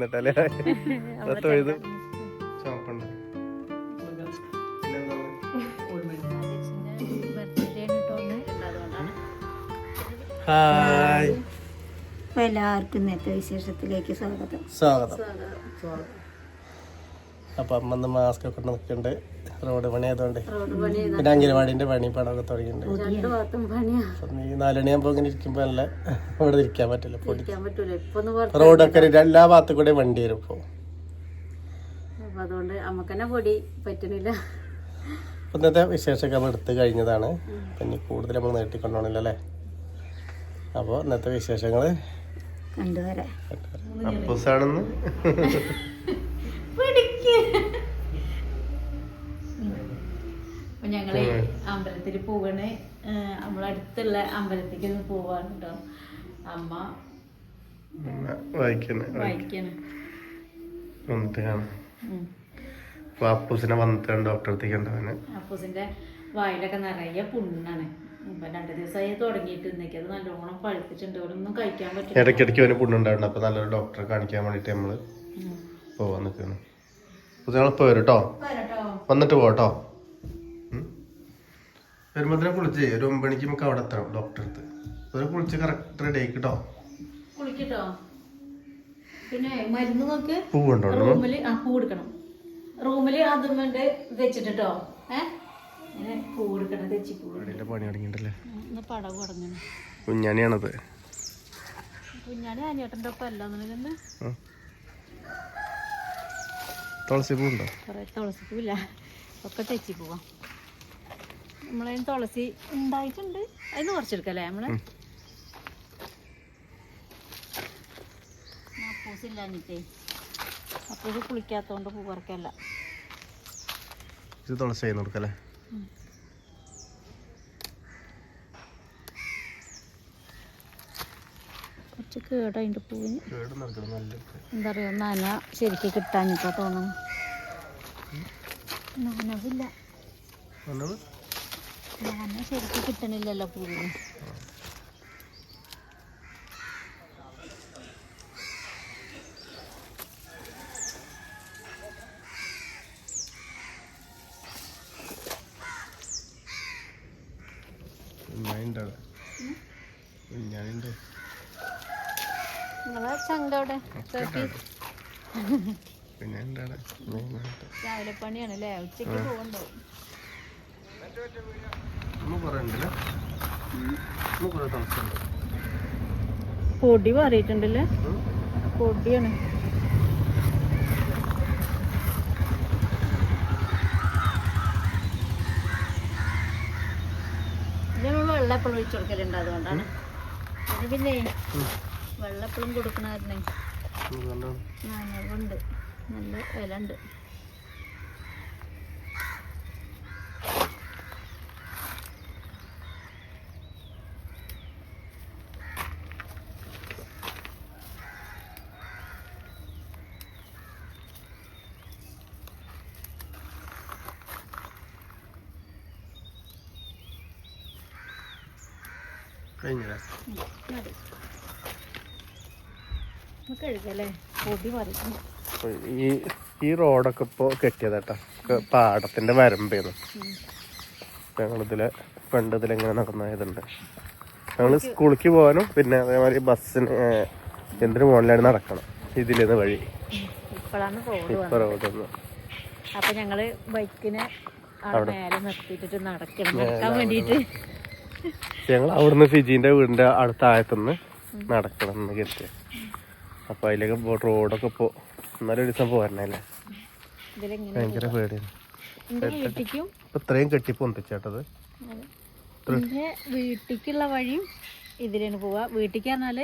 എന്നിട്ടല്ലേ? തൊഴുത് ചുമപ്പുണ്ട്. ഹായ്. അപ്പൊ എല്ലാവർക്കും നേരത്തെ വിശേഷത്തിലേക്ക് സ്വാഗതം. സ്വാഗതം. അപ്പൊ അമ്മ മാസ്ക് ഒക്കെ നിൽക്കുന്നുണ്ട്. റോഡ് പണി ആയതുകൊണ്ട് പിന്നെ അംഗനവാടിന്റെ പണി പണമൊക്കെ തുടങ്ങിയിട്ടുണ്ട്. അപ്പം ഈ നാലണിയാകുമ്പോൾ ഇങ്ങനെ ഇരിക്കുമ്പോ നല്ല ഇവിടെ ഇരിക്കാൻ പറ്റില്ല പൊടി. റോഡൊക്കെ എല്ലാ ഭാഗത്തു കൂടെ വണ്ടി വരും ഇപ്പൊ. അപ്പൊ അതുകൊണ്ട് പൊടി പറ്റണില്ല. അപ്പൊ ഇന്നത്തെ വിശേഷമൊക്കെ നമ്മൾ എടുത്തു കഴിഞ്ഞതാണ്. പിന്നെ കൂടുതൽ നമ്മൾ നീട്ടിക്കൊണ്ടോണില്ല അല്ലേ? അപ്പോൾ ഇന്നത്തെ വിശേഷങ്ങൾ കണ്ടുവരാം. അപ്പൂസാണെന്ന്? അപ്പൊ ഞങ്ങൾ അമ്പലത്തിൽ പോവാണ്. നമ്മളടുത്തുള്ള അമ്പലത്തിലേക്ക് ഒന്ന് പോവാണ് കേട്ടോ അമ്മ വായിക്കണേ വായിക്കാണ്. വന്നിട്ട് കാണാം. ഉം. അപ്പൊ അപ്പൂസിനെ വന്നിട്ട് ഡോക്ടറെ അടുത്തേക്ക് ഉണ്ടാവാന് അപ്പൂസിന്റെ വായിലൊക്കെ നിറയെ പുണ്ണാണ്. ഇപ്പൊ രണ്ടു ദിവസമായി തുടങ്ങിയിട്ട് ഇന്നേക്ക്. അത് നല്ലോണം പഴുത്തിട്ടുണ്ട്. ഒന്നും കഴിക്കാൻ പറ്റില്ല. ഇടയ്ക്കിടയ്ക്ക് അവന് പുണ്ണുണ്ടായിരുന്നു അപ്പൊ നല്ലൊരു ഡോക്ടറെ കാണിക്കാൻ വേണ്ടിട്ട് നമ്മൾ പോവാൻ നിൽക്കുന്നു കേട്ടോ വരട്ടോ വന്നിട്ട് പോട്ടോ വരുമ്പോ കുളിച്ച് ഒരു ഒമ്പത് മണിക്ക് നമുക്ക് അവിടെ എത്തണം ഡോക്ടറെ അടുത്ത്. ഒരു കുളിച്ച് കറക്റ്റ് റെഡി ആയി കേട്ടോ കുളിക്കട്ടോ? പിന്നെ മരുന്ന് നോക്ക്. പൂവുണ്ടോ റൂമിൽ ആ പൂ എടുക്കണം. റൂമിൽ അതും കൊണ്ട് വെച്ചിട്ടോ പൂ എടുക്കണം തെച്ചി പൂ പണി തുടങ്ങിയിട്ടല്ലേ ഒന്ന് പടം കുടഞ്ഞു കുഞ്ഞാണിയാണത്. കുഞ്ഞാണി അനിയേട്ടന്റെ ഒപ്പം. തുളസി പൂവുണ്ടോ കുറേ തുളസി പൂവില്ല. ഒക്കെ തെച്ചി പോവാം. നമ്മളതിന് തുളസി ഉണ്ടായിട്ടുണ്ട്. അതിന് കുറച്ചെടുക്കല്ലേ നമ്മൾ? പൂസില്ലാഞ്ഞിട്ടേ അപ്പൂസ് കുളിക്കാത്തോണ്ട് പൂ പറിക്കല്ല ഇത് തുളസി കൊടുക്കല്ലേ കുറച്ച് പൂവിന്. കേട് നടക്കണം നല്ല എന്താ പറയുക നന ശരിക്ക് കിട്ടാഞ്ഞിട്ടാ തോന്നുന്നു. നനവില്ല. നന ശരിക്ക് കിട്ടണില്ലല്ലോ പൂവിന് നിങ്ങളെ രാവിലെ പണിയാണല്ലേ? ഉച്ചയ്ക്ക് ഉച്ചയ്ക്ക് പോകണ്ടോ നമ്മൾ കുറേ ഉണ്ടല്ലേ നമ്മൾ കുറേ തുളസിയുണ്ട് പൊടി മാറിയിട്ടുണ്ടല്ലേ? പൊടിയാണ്. നമ്മൾ വെള്ളം എപ്പോഴും ഒഴിച്ചു കൊടുക്കലുണ്ട് അതുകൊണ്ടാണ്. അത് പിന്നെ വെള്ളപ്പളം കൊടുക്കണായിരുന്നെ കൊടുക്കണമായിരുന്നേ നനവുണ്ട് നല്ല വില ഉണ്ട് പറിക്കും ഈ ഈ റോഡൊക്കെ ഇപ്പോൾ കെട്ടിയതാട്ടാ പാടത്തിന്റെ വരമ്പേന്ന്. ഞങ്ങളിതിൽ പണ്ട് ഇതിലെങ്ങനെ നടന്ന ഇതുണ്ട്. ഞങ്ങൾ സ്കൂളിലേക്ക് പോകാനും പിന്നെ അതേമാതിരി ബസ്സിന് എന്തിനു മുകളിലാണ് നടക്കണം. ഇതിലേന്ന് വഴി. ഇപ്പൊ റോഡ് അപ്പൊ ഞങ്ങൾ ബൈക്കിനെ അവിടെ നിർത്തിയിട്ടിട്ട് നടക്കണം. നടക്കാൻ വേണ്ടിയിട്ട്. ഞങ്ങൾ അവിടുന്ന് ഫിജീന്റെ വീടിന്റെ അടുത്ത ആയത്തുനിന്ന് നടക്കണം എന്ന് കരുതി. അപ്പൊ അതിലേക്ക് റോഡൊക്കെ പോ എന്നാലും ഒരു ദിവസം പോരണല്ലേ ഭയങ്കര പേടിയാണ്. ഇപ്പൊ ഇത്രയും കെട്ടിപ്പൊന്തിച്ചേട്ടത് പിന്നെ എന്റെ വീട്ടിക്കുള്ള വഴിയും ഇതിലാണ് പോവാ. വീട്ടിക്ക് പറഞ്ഞാൽ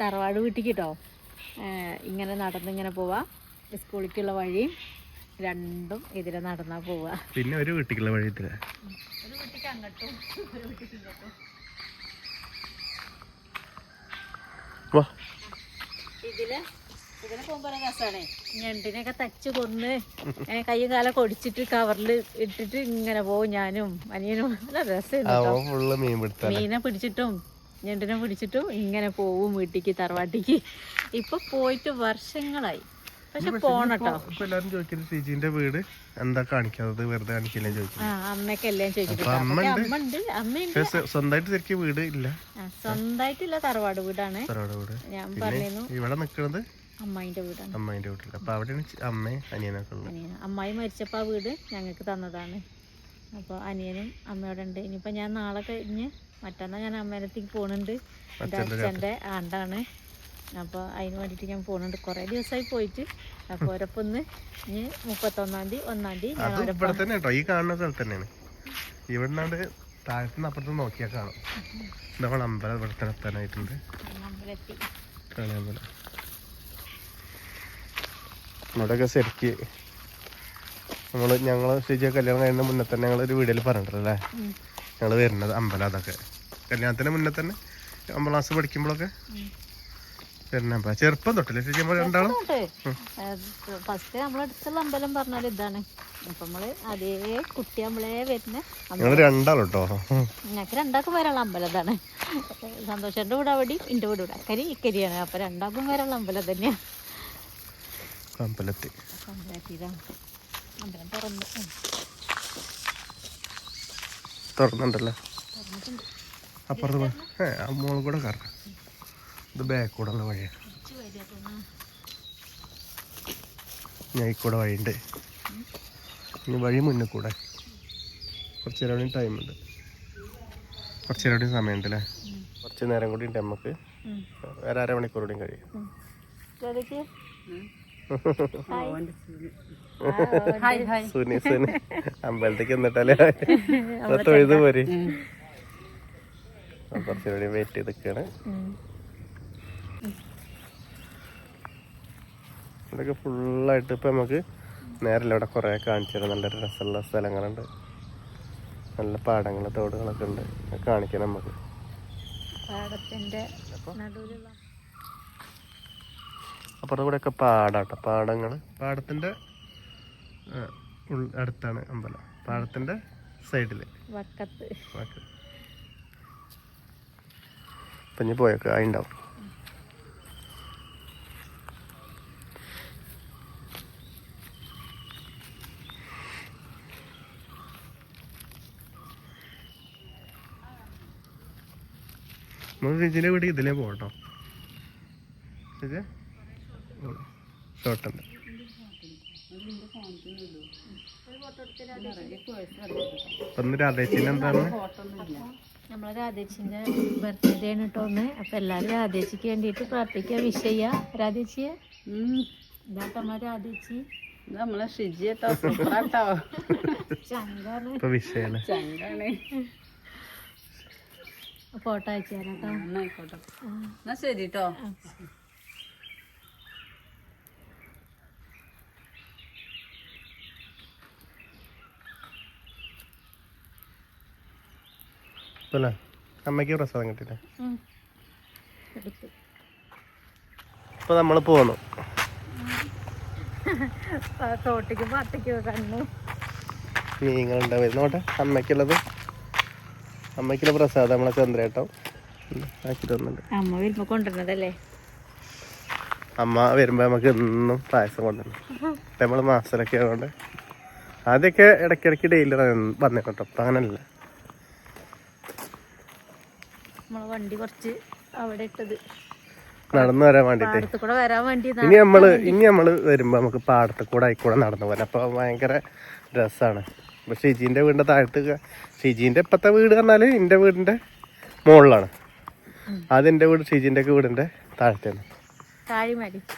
തറവാട് വീട്ടിക്ക് കേട്ടോ ഇങ്ങനെ നടന്നിങ്ങനെ പോവാ. സ്കൂളിലേക്കുള്ള വഴിയും രണ്ടും എതിരെ നടന്നാ പോവാ. പിന്നെ ഒരു വീട്ടിക്കുള്ള വഴി ഒരു വീട്ടിക്ക് അങ്ങോട്ടും ഒരു വീട്ടിക്ക് ഇങ്ങോട്ടും. ഇതിൽ ഇതിനെ പോകുമ്പോ നല്ല രസാണ്. ഞണ്ടിനെയൊക്കെ തച്ച് കൊന്ന് ഏ, കയ്യും കാലൊക്കെ ഒടിച്ചിട്ട് കവറിൽ ഇട്ടിട്ട് ഇങ്ങനെ പോവും ഞാനും അനിയനും. നല്ല മീനെ പിടിച്ചിട്ടും ഞണ്ടിനെ പിടിച്ചിട്ടും ഇങ്ങനെ പോവും വീട്ടിക്ക് തറവാട്ടിക്ക്. ഇപ്പൊ പോയിട്ട് വർഷങ്ങളായി. പക്ഷെ പോണട്ടോ ഇപ്പൊ എല്ലാരും ചോദിക്കുന്നത് ഷിജിന്റെ വീട് എന്താ കാണിക്കാത്തത്? വെറുതെ കാണിക്കില്ലേ ചോദിക്കുന്നത് സ്വന്തമായിട്ട് ശരിക്കും വീട് ഇല്ല. സ്വന്തമായിട്ടില്ല തറവാട് വീടാണ്. തറവാട് വീട്. ഞാൻ പറഞ്ഞിരുന്നു. ഇവിടെ നിക്കണത്? അമ്മായിന്റെ വീടാണ്. അമ്മായിന്റെ വീട്ടിൽ അപ്പൊ അവിടെയാണ് അമ്മയും അനിയനൊക്കെ ഉള്ളത്. അമ്മായി മരിച്ചപ്പോൾ ആ വീട് ഞങ്ങൾക്ക് തന്നതാണ്. അപ്പോൾ അനിയനും അമ്മയോടെ ഉണ്ട്. ഇനിയിപ്പോൾ ഞാൻ നാളെ കഴിഞ്ഞ് മറ്റന്നാ ഞാൻ അമ്മേനത്തേക്ക് പോകുന്നുണ്ട് എന്റെ അച്ഛന്റെ ആണ്ടാണ്. അപ്പോൾ അതിന് വേണ്ടിയിട്ട് ഞാൻ പോകുന്നുണ്ട്. കുറേ ദിവസമായി പോയിട്ട്. അപ്പോൾ ഒരപ്പൊന്ന് ഒന്ന് ഇനി മുപ്പത്തൊന്നാം തീയതി ഒന്നാം തീയതി ഇവിടെ തന്നെ കേട്ടോ ഈ കാണുന്ന സ്ഥലത്ത് തന്നെയാണ്. ഇവിടുന്നാണ്ട് താഴത്തുനിന്ന് അപ്പുറത്ത് നോക്കിയാൽ കാണും. ഇതവണ അമ്പലം ഇവിടെ തന്നെ എത്താനായിട്ടുണ്ട്. അമ്പലത്തിൽ കാണാൻ പോലെ ഇവിടെയൊക്കെ ശരിക്ക് നമ്മൾ ഞങ്ങൾ ശരിയാ കല്യാണം കഴിയുന്ന മുന്നേ തന്നെ ഞങ്ങൾ ഒരു വീഡിയോയിൽ പറഞ്ഞിട്ടല്ലേ അല്ലേ? ഞങ്ങൾ വരുന്നത് അമ്പലം അതൊക്കെ. കല്യാണത്തിന് മുന്നേ തന്നെ ഒമ്പതാം ക്ലാസ് പഠിക്കുമ്പോഴൊക്കെ ചെറുപ്പം തൊട്ടല്ലേ നമ്മൾ രണ്ടാളും? ഫസ്റ്റ് നമ്മളടുത്തുള്ള അമ്പലം പറഞ്ഞാൽ ഇതാണ്. അപ്പം നമ്മൾ അതേ കുട്ടി നമ്മളെ വരുന്ന. ഞങ്ങൾ ഞങ്ങൾക്ക് രണ്ടാൾക്കും വരാനുള്ള അമ്പലം ഇതാണ്. സന്തോഷന്റെ കൂടെ അവിടെ എന്റെ കൂടെ ഇവിടെ. അക്കരി ഇക്കരിയാണ്. അപ്പൊ രണ്ടാൾക്കും വരാനുള്ള അമ്പലം തന്നെയാ. അമ്പലത്തിൽ അമ്പലം തുറന്നു. തുറന്നുണ്ടല്ലോ അപ്പുറത്ത് ഏ ആ കൂടെ കറക്കാം ഇത് ബാക്ക് കൂടെ ഉള്ള വഴിയാണ് കുറച്ച് ഞാൻ കൂടെ വഴിയുണ്ട്. ഇനി വഴി മുന്നിൽ കൂടെ കുറച്ച് നേരം ടൈമുണ്ട് ടൈം ഉണ്ട്. കുറച്ച് നേരം കൂടി സമയമുണ്ട് അല്ലേ കുറച്ച് നേരം കൂടി ഉണ്ട് നമുക്ക്. വേറെ അരമണിക്കൂർ കൂടി കഴിയും. സുനി സുനി. അമ്പലത്തേക്ക് എന്നിട്ടല്ലേ തൊഴുത് പോരി. കുറച്ച് കൂടി വെയിറ്റ് ചെയ്ത് നിൽക്കുകയാണ്. ഇവിടെയൊക്കെ ഫുള്ളായിട്ട് ഇപ്പം നമുക്ക് നേരല്ല ഇവിടെ കുറേ കാണിച്ചു തരാം. നല്ല രസമുള്ള സ്ഥലങ്ങളുണ്ട്. നല്ല പാടങ്ങൾ തോടുകളൊക്കെ ഉണ്ട്. കാണിക്കാം നമുക്ക്. നടുവിലുള്ള അപ്പുറത്തെ കൂടെ ഒക്കെ പാടാട്ടോ. പാടങ്ങൾ. പാടത്തിന്റെ അടുത്താണ് അമ്പലം. പാടത്തിന്റെ സൈഡിൽ വക്കത്ത്. അപ്പം ഇനി പോയൊക്കെ. ആയിണ്ടാവും നമ്മൾ രുചിന്റെ വീട് ഇതിലേ പോകട്ടോ. ഷോട്ടുണ്ട് ഒന്ന് രാധേച്ചിന്റെ എന്താണ്? നമ്മളെ രാധേച്ചിന്റെ ബർത്ത്ഡേ ആണ് കേട്ടോ ഒന്ന് അപ്പൊ എല്ലാരും രാധേച്ചിക്ക് വേണ്ടിയിട്ട് പ്രാർത്ഥിക്കുക വിഷ് ചെയ്യാ. രാധേച്ചിയെ? ഇതാട്ടോ നമ്മളെ രാധേച്ചി. നമ്മളെ ഷിജിയട്ടോ സൂപ്പറാട്ടോ ചങ്കാണ്. ചങ്കാണ്. ഫോട്ടോ അയച്ചു തരാം കേട്ടോ. എന്നായിക്കോട്ടെ എന്നാ ശരി കേട്ടോ അല്ലേ അമ്മയ്ക്ക് പ്രസാദം കിട്ടിട്ടെ ഇപ്പൊ നമ്മൾ പോന്നു. ആ, തോട്ടിക്ക് പാട്ടിക്ക് കണ്ണു. മീനുകളുണ്ടാവും നോട്ടെ അമ്മയ്ക്കുള്ളത്. അമ്മയ്ക്കുള്ള പ്രസാദം നമ്മളെ ചന്ദ്രേട്ടോ ആക്കി തന്നുണ്ട് അമ്മ വരുമ്പോ കൊണ്ടുവരുന്നതല്ലേ അമ്മ വരുമ്പോ നമുക്ക് എന്നും പായസം കൊണ്ടുവന്നു നമ്മൾ മാസത്തിലൊക്കെ ആയതുകൊണ്ട് ആദ്യമൊക്കെ ഇടയ്ക്കിടയ്ക്ക് ഡെയിലി വന്നേ കേട്ടോ അപ്പൊ അങ്ങനല്ല. നമ്മളെ വണ്ടി കുറച്ച് അവിടെ ഇട്ടത്. നടന്നു വരാൻ വേണ്ടിട്ട്. പാടത്ത് വരാൻ വേണ്ടി ഇനി നമ്മൾ ഇനി നമ്മൾ വരുമ്പോ നമുക്ക് പാടത്ത് കൂടെ ആയിക്കൂടെ നടന്നു പോകാൻ അപ്പൊ ഭയങ്കര രസാണ്. ഇപ്പൊ ഷിജീന്റെ വീടിന്റെ താഴത്ത് ഷിജീന്റെ ഇപ്പോഴത്തെ വീട് പറഞ്ഞാൽ എന്റെ വീടിന്റെ മുകളിലാണ് അതെന്റെ വീട് ഷിജീന്റെ ഒക്കെ വീടിന്റെ താഴത്താണ്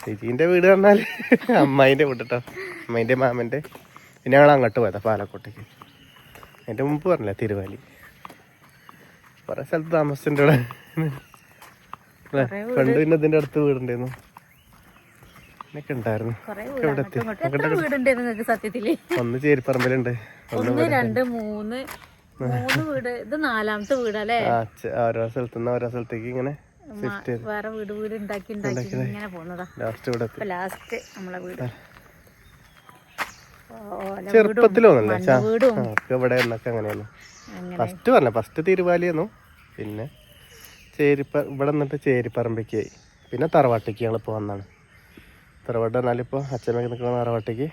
ഷിജീന്റെ വീട് പറഞ്ഞാൽ അമ്മായിന്റെ വീട് കേട്ടോ അമ്മേന്റെ മാമന്റെ. പിന്നെ ഞങ്ങൾ അങ്ങോട്ട് പോയതാ പാലക്കോട്ടേക്ക്. എന്റെ മുമ്പ് പറഞ്ഞില്ല തിരുവാലി. കുറേ സ്ഥലത്ത് താമസിച്ചിട്ടുണ്ട് ഇവിടെ. പണ്ട് പിന്നെ ഇതിന്റെ അടുത്ത് വീടുണ്ടായിരുന്നു ഉണ്ടായിരുന്നു. ഇവിടെ സത്യത്തിൽ? ഒന്ന് ചേരിപ്പറമ്പിലുണ്ട്. ഒന്ന് രണ്ട് മൂന്ന് മൂന്ന് വീട്. ഇത് നാലാമത്തെ വീടല്ലേ? ഓരോ സ്ഥലത്തു നിന്ന് ഓരോ സ്ഥലത്തേക്ക് ഇങ്ങനെ വേറെ വീട് വീട് ഉണ്ടാക്കി ഉണ്ടാക്കി ഇങ്ങനെ പോന്നതാ ലാസ്റ്റ് ഇവിടെ ഇപ്പൊ ലാസ്റ്റ് നമ്മളെ വീട്. ചെറുപ്പത്തിലോന്നല്ലേ? ഇവിടെ എന്നൊക്കെ അങ്ങനെയാണ്. ഫസ്റ്റ് പറഞ്ഞ ഫസ്റ്റ് തിരുവാലിയെന്നു. പിന്നെ ചേരിപ്പ ഇവിടെ നിന്നിട്ട് ചേരിപ്പറമ്പിക്കായി പിന്നെ തറവാട്ടിക്ക് ഇപ്പോൾ വന്നാണ്. തറവാട്ട് പറഞ്ഞാലിപ്പോൾ അച്ഛനൊക്കെ നിൽക്കുന്ന തറവാട്ടേക്ക്.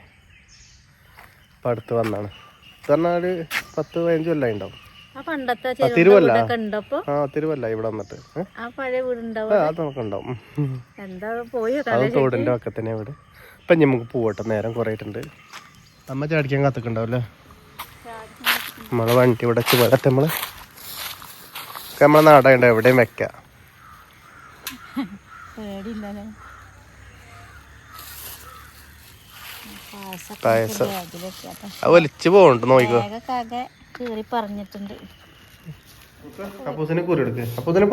ഇപ്പം അടുത്ത് വന്നാണ്. ഇത് പറഞ്ഞാൽ പത്ത് പതിനഞ്ച് കൊല്ലമായി ഉണ്ടാവും തിരുവല്ല. ആ തിരുവല്ല ഇവിടെ വന്നിട്ട്. അത് നമുക്ക് ഉണ്ടാവും ഉം. എന്താ പോയോ അത് തോടിന്റെ ഒക്കെ തന്നെ ഇവിടെ ഇപ്പം നമുക്ക് പോവട്ടെ നേരം കുറയിട്ടുണ്ട് അമ്മ ചാടിക്കാൻ കാത്തുക്കുണ്ടാവില്ലേ നമ്മളെ വണ്ടി ഇവിടെ ചുവടത്തെ നമ്മൾ. നമ്മളെ നാടായുണ്ട് എവിടെയും വെക്കാം. പേടിയില്ലല്ലേ? പായസം. അത് വലിച്ചു പോകണ്ട് നോക്കിക്കോ. കീറി പറഞ്ഞിട്ടുണ്ട്. കുരു അപ്പൂസിന്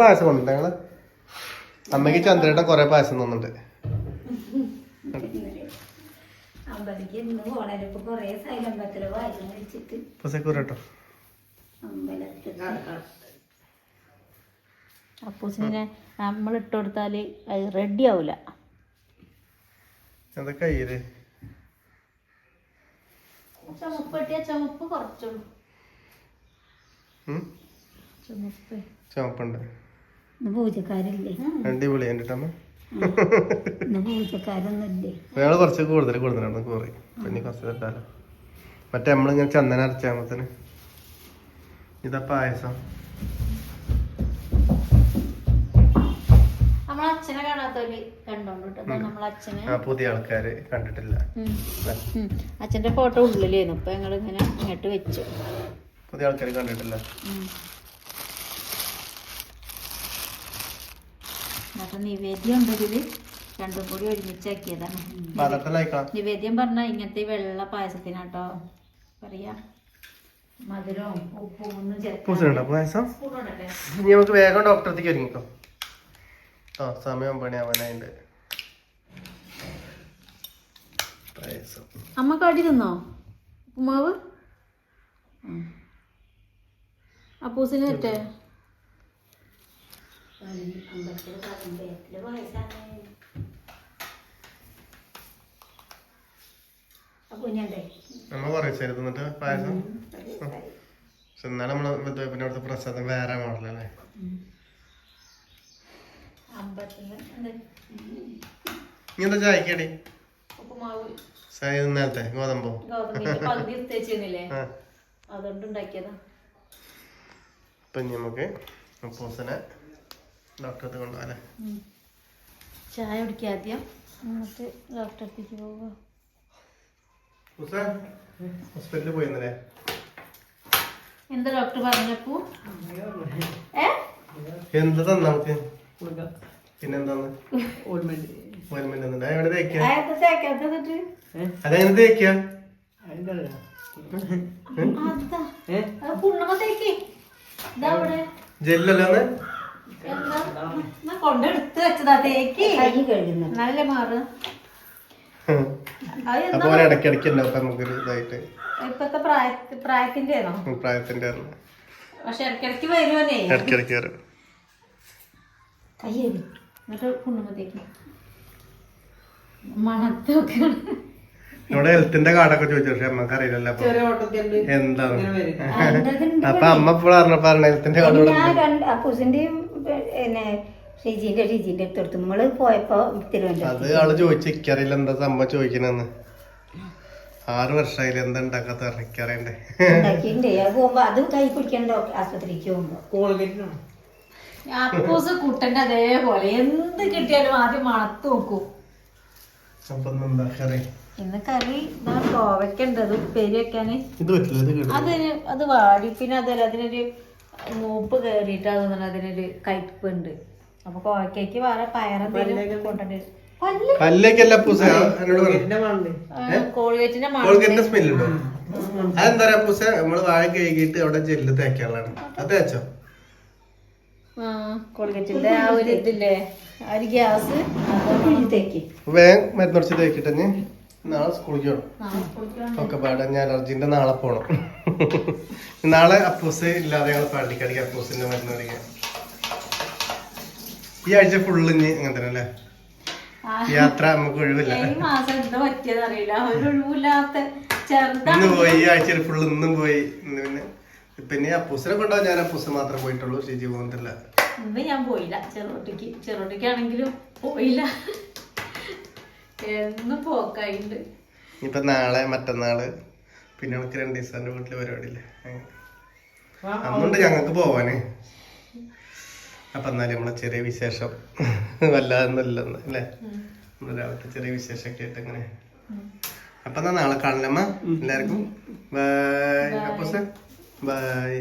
പായസം വന്നിട്ട് ഞങ്ങൾ അമ്മയ്ക്ക് ചന്ദ്രയുടെ കുറെ പായസം അപ്പൂസിനെ നമ്മൾ ഇട്ട് കൊടുത്താൽ റെഡി ആവൂല. എന്താ കയ്യിൽ? ചുമപ്പ് കിട്ടിയ ചുമപ്പ് കുറച്ചുള്ളൂ. ഉം? ചുമപ്പ്. ചുവപ്പുണ്ട് ഇന്ന് പൂജക്കാരില്ലേ? അടിപൊളി എന്റെ അമ്മ. ഇന്ന് പൂജക്കാരൊന്നും ഇല്ലേ ഞങ്ങൾ കുറച്ച് കൂടുതൽ കൂടുതലാണ് കുറേ പിന്നെ കുറച്ച് തട്ടാലോ മറ്റേ നമ്മളിങ്ങനെ ചന്ദന അരച്ചാകുമ്പത്തിന് ഇതാ പായസം. അച്ഛനെ കാണാത്തവര് കണ്ടോണ്ട് കേട്ടോ അതാണ് നമ്മളെ അച്ഛനെ പുതിയ ആൾക്കാര് കണ്ടിട്ടില്ല. അച്ഛന്റെ ഫോട്ടോ ഉള്ളിലായിരുന്നു ഇപ്പൊ ഞങ്ങൾ ഇങ്ങനെ ഇങ്ങോട്ട് വെച്ചു. പുതിയ ആൾക്കാര് കണ്ടിട്ടില്ല. നിവേദ്യം ഉണ്ട് ഇതിൽ. രണ്ടും കൂടി ഒരുമിച്ചാക്കിയതാണ്. പാത്രത്തിലായിക്കണം നിവേദ്യം പറഞ്ഞ ഇങ്ങനത്തെ വെള്ള പായസത്തിനാട്ടോ. പറയാ. മധുരവും ഉപ്പും ഒന്നും? ഇനി നമുക്ക് വേഗം ഡോക്ടറത്തേക്ക് ഒരുങ്ങിക്കോ. ആ സമയം പണിയാവാനായിട്ട് അമ്മ കടി തിന്നോ? ഉപ്പുമാവ്? അപ്പൂസിന് പറ്റേ പായസം? പക്ഷെ എന്നാലും നമ്മൾ പിന്നെ അവിടുത്തെ പ്രസാദം വേറെ മോഡലല്ലേ? എന്താ? ചായക്കടി? ഇന്നലത്തെ ഗോതമ്പോ. ഇനി നമുക്ക് അപ്പൂസനെ ഡോക്ടറെ കൊണ്ടുപോകാം ചായ കുടിക്കുക ആദ്യം. എന്നിട്ട് ഡോക്ടറെ അടുത്തേക്ക് പോവുക. ഹോസ്പിറ്റലിൽ പോയിരുന്നല്ലേ എന്താ ഡോക്ടർ പറഞ്ഞപ്പോ? എന്ത് തന്ന എന്നിട്ട് അതെങ്ങനെ തേക്കുക ഞാൻ കൊണ്ടെടുത്ത് വെച്ചതാ തേക്ക്. നല്ല മാറ്. അപ്പൊ ഇടയ്ക്കിടയ്ക്ക് ഉണ്ടാവും നമുക്കൊരു ഇതായിട്ട്. ഇപ്പത്തെ പ്രായ പ്രായത്തിന്റെ പ്രായത്തിന്റെ. പക്ഷെ ഇടയ്ക്കിടയ്ക്ക് വരുവനേ ഇടയ്ക്കിടയ്ക്ക് വരും. കൈ കഴുകി എന്നിട്ട് പുണ്ണുമ്പത്തേക്ക് മണത്തൊക്കെ. ഇവിടെ ഹെൽത്തിന്റെ കാർഡൊക്കെ ചോദിച്ചു പക്ഷെ നമുക്ക് അറിയില്ലല്ലോ എന്താണ് അപ്പൊ അമ്മ ഇപ്പോൾ പറഞ്ഞ പറഞ്ഞ ഹെൽത്തിന്റെ കാർഡ് അപ്പൂസിന്റെയും പിന്നെ ഷിജിന്റെ ഷിജിന്റെ അടുത്ത് കൊടുത്തു. നമ്മൾ പോയപ്പോ തിരുവനന്തപുരം അത് ആൾ ചോദിച്ചു എനിക്കറിയില്ല എന്താ സംഭവം ചോദിക്കണെന്ന്. ആറ് വർഷമായില്ല എന്താ ഉണ്ടാക്കാത്ത എനിക്കറിയണ്ടേ. അത് പോകുമ്പോ അത് കൈ പിടിക്കണ്ട ആസ്പത്രിക്ക് പോകുമ്പോ. അപ്പൂസ് കുട്ടന്റെ അതേപോലെ എന്ത് കിട്ടിയാലും ആദ്യം മണത്ത് നോക്കൂ. ഇന്ന് കറി? ഇന്ന് കറി ഇതാ കോവയ്ക്കുണ്ടത് ഉപ്പേരി വെക്കാന്. അതിന് അത് വാടി. പിന്നെ അതല്ല അതിനൊരു മൂപ്പ് കയറിയിട്ട് അതൊന്നും അതിനൊരു കയ്പുണ്ട് അപ്പൊ കോവയ്ക്കേക്ക് വേറെ പയറെന്തെങ്കിലും മണം കോൾഗേറ്റിന്റെ സ്മെല്ല് ഉണ്ടോ അതെന്താ പറയാ പൂസ നമ്മൾ വാഴ കഴുകിയിട്ട് അവിടെ ജെല്ല് തേക്കാനുള്ളതാണ്. അത് തേച്ചോ? ആ കോൾഗേറ്റിന്റെ ആ ഒരു ഇതില്ലേ ആ ഒരു ഗ്യാസ്. കുഴിത്തേക്ക് വേഗം മരുന്നുറച്ച് തേക്കിട്ട് ഞാൻ നാളെ സ്കൂളിൽ പോകണം ഒക്കെ പാടാൻ ഞാൻ അലർജിന്റെ നാളെ പോണം. നാളെ അപ്പൂസ് ഇല്ലാതെ ഞങ്ങൾ പള്ളിക്കടിക്ക് അപ്പൂസിന്റെ മരുന്ന് അടിക്കാം ഈ ആഴ്ച ഫുള്ള് ഇനി അങ്ങനെ തന്നെ അല്ലേ? യാത്ര നമുക്ക് ഒഴിവില്ല. ഇന്ന് പോയി ഈ ആഴ്ച ഫുള്ള് ഇന്നും പോയി. ഇന്ന് പിന്നെ പിന്നെ അപ്പൂസിനെ കൊണ്ടോ ഞാൻ അപ്പൂസ് മാത്രം പോയിട്ടുള്ളൂ ഷിജി പോകുന്നില്ല ഇന്ന് ഞാൻ പോയില്ല ചെറുട്ടിക്ക് ചെറുട്ടിക്കാണെങ്കിലും പോയില്ല. എന്നും പോക്കായിട്ടുണ്ട് ഇപ്പൊ നാളെ മറ്റന്നാൾ പിന്നെ നമുക്ക് രണ്ട് ദിവസം എന്റെ വീട്ടിൽ പരിപാടിയില്ല. അന്നുണ്ട് ഞങ്ങൾക്ക് പോവാന്. അപ്പൊ എന്നാലും നമ്മളെ ചെറിയ വിശേഷം വല്ലാതൊന്നുമില്ലെന്ന് അല്ലേ? രാവിലത്തെ ചെറിയ വിശേഷമൊക്കെ ആയിട്ട് അങ്ങനെ അപ്പൊ എന്നാ നാളെ കാണലമ്മ എല്ലാവർക്കും. ബൈ. അപ്പൊ ബൈ